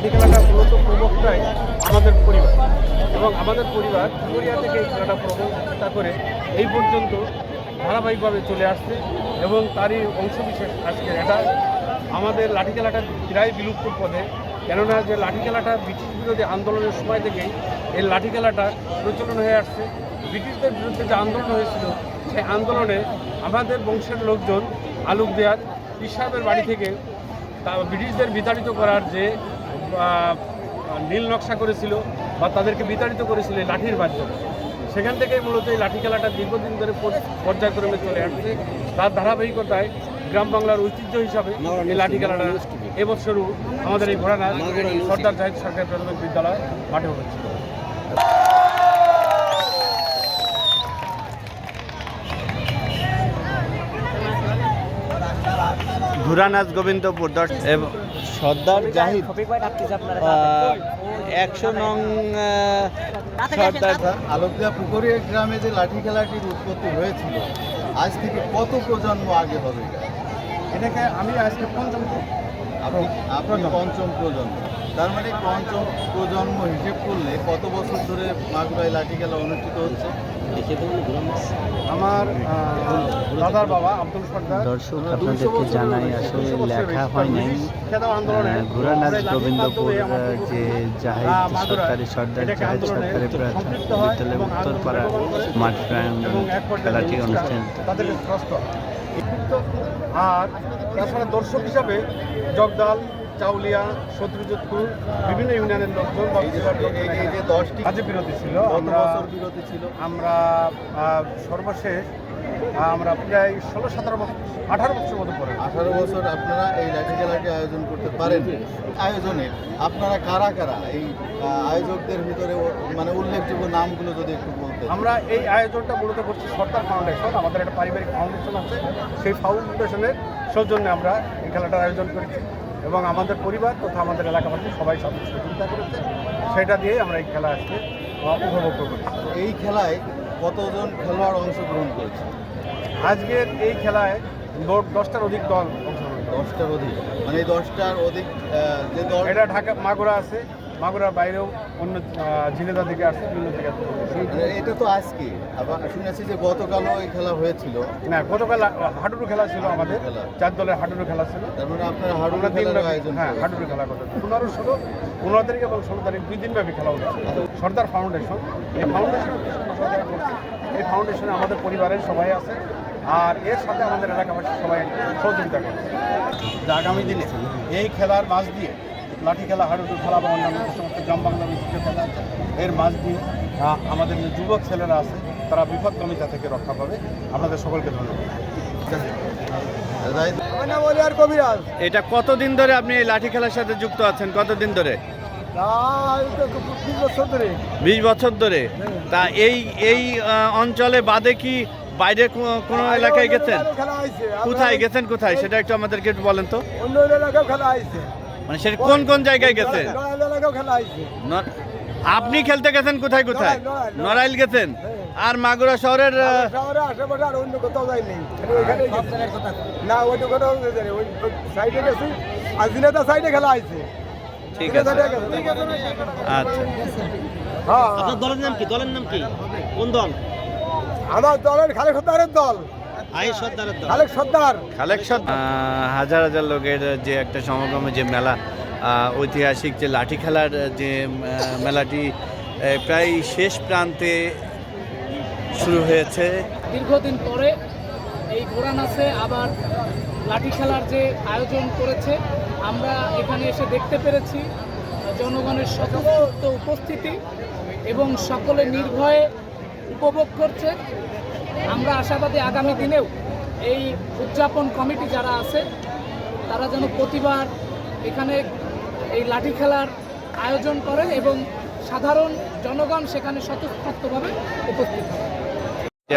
লাঠি খেলাটা মূলত প্রবক্তাই আমাদের পরিবার। এবং আমাদের পরিবার কোরিয়া থেকে এই খেলাটা প্রবক্তা করে, এই পর্যন্ত ধারাবাহিকভাবে চলে আসছে এবং তারই অংশবিশেষ আজকের এটা। আমাদের লাঠি খেলাটা প্রায় বিলুপ্ত পথে, কেননা যে লাঠি খেলাটা ব্রিটিশ বিরোধী আন্দোলনের সময় থেকেই এই লাঠি খেলাটা প্রচলন হয়ে আসছে। ব্রিটিশদের বিরুদ্ধে যে আন্দোলন হয়েছিল, সেই আন্দোলনে আমাদের বংশের লোকজন আলুক দেয়ার পীর বাড়ি থেকে তা ব্রিটিশদের বিতাড়িত করার যে নীল নকশা করেছিল বা তাদেরকে বিতাড়িত করেছিল এই লাঠির মাধ্যমে। সেখান থেকেই মূলত এই লাঠি খেলাটা দীর্ঘদিন ধরে পর্যায়ক্রমে চলে আসছে। তার ধারাবাহিকতায় গ্রাম বাংলার ঐতিহ্য হিসাবে এই লাঠি খেলাটা এবছরও আমাদের এই ঘোড়ানাথ সর্দার জাহিদ সরকারি প্রাথমিক বিদ্যালয় মাঠে হচ্ছে ঘুরানাজ গোবিন্দপুর এবং সর্দার জাহিদ। একশো নং আহ, সর্দার আলোকদিয়া পুকুরিয়া গ্রামে যে লাঠি খেলাটির উৎপত্তি হয়েছিল আজ থেকে কত প্রজন্ম আগে হবে এটাকে আমি আজকে পঞ্চম আপনি পঞ্চম প্রজন্ম। তার মানে পঞ্চম প্রজন্ম হিসেব করলে কত বছর ধরে মাগুরায় লাঠি খেলা অনুষ্ঠিত হচ্ছে? আমার দাদার বাবা আব্দুল সর্দার। দর্শক আপনাদেরকে জানাই আসলে লেখা হয় নাই। ঘোড়ানাথ গোবিন্দপুর যে জাহিদ সরকারি সর্দার জাহিদ সরকারি প্রাথমিক বিদ্যালয় উত্তরপাড়া মাঠ খেলাটি অনুষ্ঠান। অনুষ্ঠিত আর তাছাড়া দর্শক হিসাবে জগদাল চাউলিয়া শত্রুযোধপুর বিভিন্ন ইউনিয়নের লোকজন এই যে দশটি কাজে বিরতি ছিল আমরা বিরতি ছিল। আমরা সর্বশেষ আমরা প্রায় ষোলো সতেরো বছর আঠারো বছর মতো পরে। আঠারো বছর আপনারা এই লাঠি খেলাটি আয়োজন করতে পারেন। আয়োজনে আপনারা কারা কারা এই আয়োজকদের ভিতরে মানে উল্লেখযোগ্য নামগুলো যদি একটু বলতে আমরা এই আয়োজনটা মূলত করছি সরকার ফাউন্ডেশন। আমাদের একটা পারিবারিক ফাউন্ডেশন আছে সেই ফাউন্ডেশনের সৌজন্যে আমরা এই খেলাটার আয়োজন করেছি। এবং আমাদের পরিবার তথা আমাদের এলাকাবাসী সবাই সাথে চিন্তা করেছে। সেটা দিয়ে আমরা এই খেলা আজকে উপভোগ করেছি। এই খেলায় কতজন খেলোয়াড় অংশগ্রহণ করেছে? আজকের এই খেলায় মোট দশটার অধিক দল অংশগ্রহণ দশটার অধিক। মানে এই দশটার অধিক যে দল এটা ঢাকা মাগুরা আছে মাগুরার বাইরেও অন্য জিনেদা থেকে আসছে বিভিন্ন থেকে এটা তো আজকে। আবার শুনেছি যে গতকালও এই খেলা হয়েছিল। না গতকাল হাডুডু খেলা ছিল আমাদের। চার দলের হাডুডু খেলা ছিল। তার মানে আপনারা হাডুডু দিন খেলার আয়োজন হ্যাঁ। হাডুডু খেলা করতে পনেরো ষোলো পনেরো তারিখ এবং ষোলো তারিখ দুই দিন ব্যাপী খেলা হচ্ছে সর্দার ফাউন্ডেশন। এই ফাউন্ডেশন এই ফাউন্ডেশনে আমাদের পরিবারের সবাই আছে। আর এর সাথে আমাদের এলাকাবাসী সবাই সহযোগিতা করছে। আগামী দিনে এই খেলার মাঝ দিয়ে লাঠি খেলা হাডুডু খেলা বা অন্যান্য যে সমস্ত গ্রাম বাংলা বিশিষ্ট খেলা এর মাঝ দিয়ে আমাদের যে যুবক ছেলেরা আছে তারা বিপদগমিতা থেকে রক্ষা পাবে। আপনাদের সকলকে ধন্যবাদ। এটা কতদিন ধরে আপনি এই লাঠি খেলার সাথে যুক্ত আছেন? কতদিন ধরে? ধরে বিশ বছর ধরে। তা এই এই অঞ্চলে বাদে কি বাইরে কোনো এলাকায় গেছেন? কোথায় গেছেন কোথায়? সেটা একটু আমাদেরকে একটু বলেন তো। অন্য এলাকাও খেলা হয়েছে। মানে সেটা কোন কোন জায়গায় খেলা হয়েছে। আপনি খেলতে গেছেন কোথায় কোথায়? নড়াইল, গেছেন? আর মাগুরা শহরের শহরে আর অন্য কোথাও যায়নি না ওইটা কোথাও সাইডে গেছি। আর সাইডে খেলা হয়েছে। ঠিক আছে। আচ্ছা। হ্যাঁ। আপনার দলের নাম কি? দলের নাম কি? কোন দল? আমার দলের দল। হাজার হাজার লোকের যে একটা সমাগমে যে মেলা ঐতিহাসিক যে লাঠি খেলার যে মেলাটি প্রায় শেষ প্রান্তে শুরু হয়েছে। দীর্ঘদিন পরে এই ঘোড়া নাচে আবার লাঠি খেলার যে আয়োজন করেছে আমরা এখানে এসে দেখতে পেরেছি জনগণের স্বতঃস্ফূর্ত উপস্থিতি এবং সকলে নির্ভয়ে উপভোগ করছে। আমরা আশাবাদী আগামী দিনেও এই উদযাপন কমিটি যারা আছে তারা যেন প্রতিবার এখানে এই লাঠি খেলার আয়োজন করেন এবং সাধারণ জনগণ সেখানে স্বতঃস্ফূর্তভাবে উপস্থিত হয়।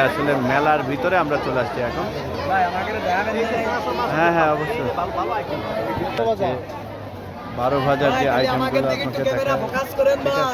আসলে মেলার ভিতরে আমরা চলে আসছি এখন। হ্যাঁ হ্যাঁ অবশ্যই। বারো হাজার যে আইটেমগুলো আপনাকে দেখা